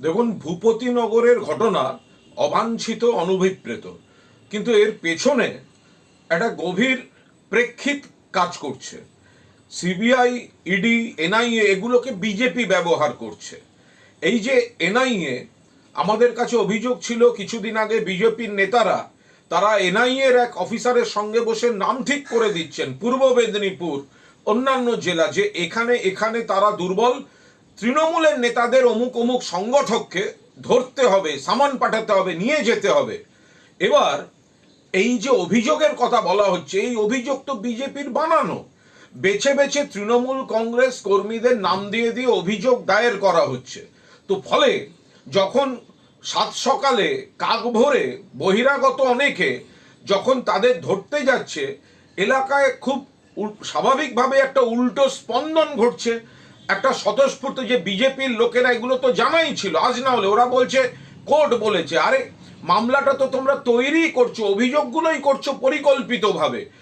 দেখুন ভূপতিনগরের ঘটনা অবাঞ্ছিত অনভিপ্রেত কিন্তু এর পেছনে একটা গভীর প্রেক্ষিত কাজ করছে। সিবিআই, ইডি, এনআইএ এগুলোকে বিজেপি ব্যবহার করছে। এই যে এনআইএ, আমাদের কাছে অভিযোগ ছিল কিছুদিন আগে বিজেপির নেতারা, তারা এনআইএ এর এক অফিসারের সঙ্গে বসে নাম ঠিক করে দিচ্ছেন। পূর্ব মেদিনীপুর, অন্যান্য জেলা, যে এখানে এখানে তারা দুর্বল তৃণমূলের নেতাদের অমুক অমুক সংগঠককে ধরতে হবে, সামান পাঠাতে হবে, নিয়ে যেতে হবে। এবার এই যে অভিযোগের কথা বলা হচ্ছে, এই অভিযোগ তো বিজেপির বানানো। বেছে বেছে তৃণমূল কংগ্রেস কর্মীদের নাম দিয়ে দিয়ে অভিযোগ দায়ের করা হচ্ছে। তো ফলে যখন সাত সকালে কাক ভরে বহিরাগত অনেকে যখন তাদের ধরতে যাচ্ছে, এলাকায় খুব স্বাভাবিকভাবে একটা উল্টো স্পন্দন ঘটছে। একটা স্বতঃস্ফূর্ত যে বিজেপির লোকেরা এগুলো তো জানাই ছিল, আজ না হলে। ওরা বলছে, কোর্ট বলেছে, আরে মামলাটা তো তোমরা তৈরি করছ, অভিযোগগুলোই করছ পরিকল্পিতভাবে।